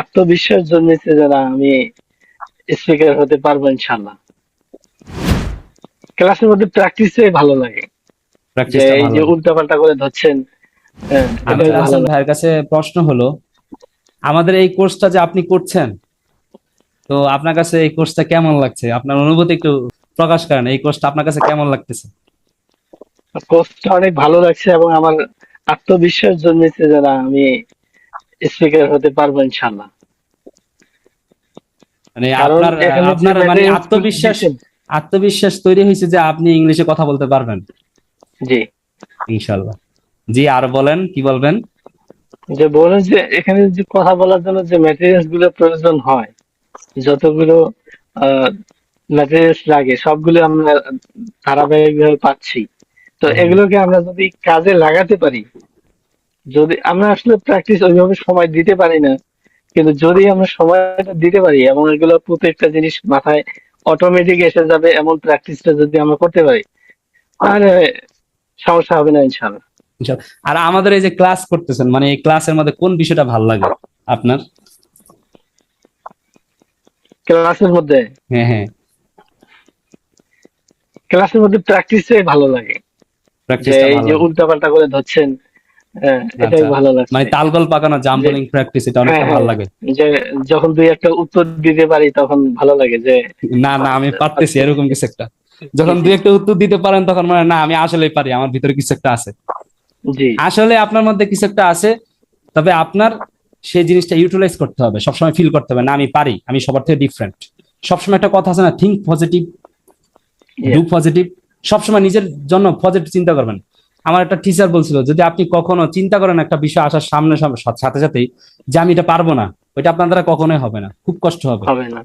আত্মবিশ্বাস জন্মেছে যারা আমি স্পিকার হতে পারব ইনশাল্লাহ ক্লাসের মধ্যে প্র্যাকটিসে ভালো লাগে। এই যে উল্টাপাল্টা করে ধরছেন হ্যাঁ, হাসান ভাইয়ের কাছে প্রশ্ন হলো আমাদের এই কোর্সটা যে আপনি করছেন তো আপনার কাছে এই কোর্সটা কেমন লাগছে? আপনার অনুভূতি একটু প্রকাশ করেন এই কোর্সটা আপনার কাছে কেমন লাগতেছে? কোর্সটা অনেক ভালো লাগছে এবং আমার আত্মবিশ্বাস জন্মেছে যারা আমি স্পিকার হতে পারব ইনশাল্লাহ মানে আপনার আপনার মানে আত্মবিশ্বাস আত্মবিশ্বাস তৈরি হয়েছে যে আপনি ইংলিশে কথা বলতে পারবেন। জি। ইনশাল্লাহ জি আর বলেন কি বলবেন? যে বলেন যে এখানে যে কথা বলার জন্য যে ম্যাটেরিয়ালসগুলো প্রয়োজন হয় যতগুলো ম্যাটেরিয়ালস লাগে সবগুলো আমরা ধারাবাহিকভাবে পাচ্ছি। তো এগুলোকে আমরা যদি কাজে লাগাতে পারি যদি আমরা আসলে প্র্যাকটিস ওইভাবে সময় দিতে পারি না কিন্তু যদি আমরা সময়টা দিতে পারি এবং এগুলো প্রত্যেকটা জিনিস মাথায় অটোমেটিক এসে যাবে এমন প্র্যাকটিসটা যদি আমরা করতে পারি তাহলে সমস্যা হবে না ইনশাআল্লাহ। ইনশাল্লাহ। আর আমাদের এই যে ক্লাস করতেছেন মানে এই ক্লাসের মধ্যে কোন বিষয়টা ভালো লাগে আপনার? ক্লাসের মধ্যে? হ্যাঁ হ্যাঁ। ক্লাসের মধ্যে প্র্যাকটিসে ভালো লাগে। যে যে উল্টাপাল্টা করে ধরছেন এটাই আচ্ছা। ভালো লাগছে। মানে তালগোল পাকানো জাম্বলিং প্র্যাকটিস এটা অনেকটা হ্যাঁ, ভালো হ্যাঁ। লাগে। যে যখন দুই একটা উত্তর দিতে পারি তখন ভালো লাগে যে না না আমি পারতেছি এরকম কিছু একটা। যখন দুই একটা উত্তর দিতে পারেন তখন মানে না আমি আসলেই পারি আমার ভিতরে কিছু একটা আছে। আসলে আপনার মধ্যে কিছু একটা আছে তবে আপনার সেই জিনিসটা ইউটিলাইজ করতে হবে সবসময় ফিল করতে হবে না আমি পারি আমি সবার থেকে ডিফারেন্ট সবসময় একটা কথা আছে না থিঙ্ক পজিটিভ ডু পজিটিভ সবসময় নিজের জন্য পজিটিভ চিন্তা করবেন। আমার একটা টিচার বলছিল, যদি আপনি কখনো চিন্তা করেন একটা বিষয় আসার সামনে সাথে সাথেই যে আমি এটা পারব না, ওইটা আপনার দ্বারা কখনোই হবে না, খুব কষ্ট হবে। হবে না।